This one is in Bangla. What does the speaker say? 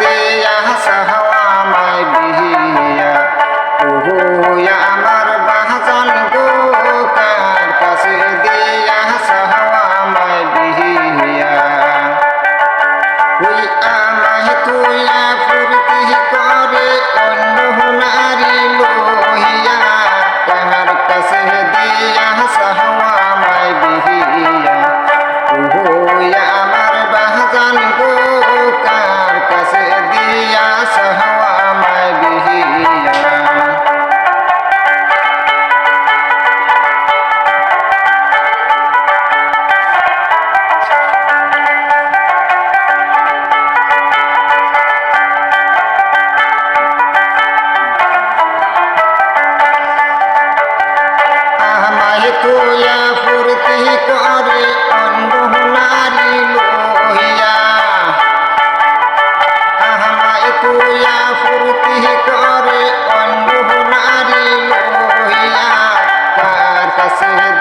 দিয়া সাহাওয়া মাই বিহিয়া ওহো আমার বাহাজন গো কার কাছে দিয়া সাহাওয়া মাই বিহিয়া ওই আমায় তুই লইয়া ফুর্তি করে অন্য নারী লইয়া তার কাছে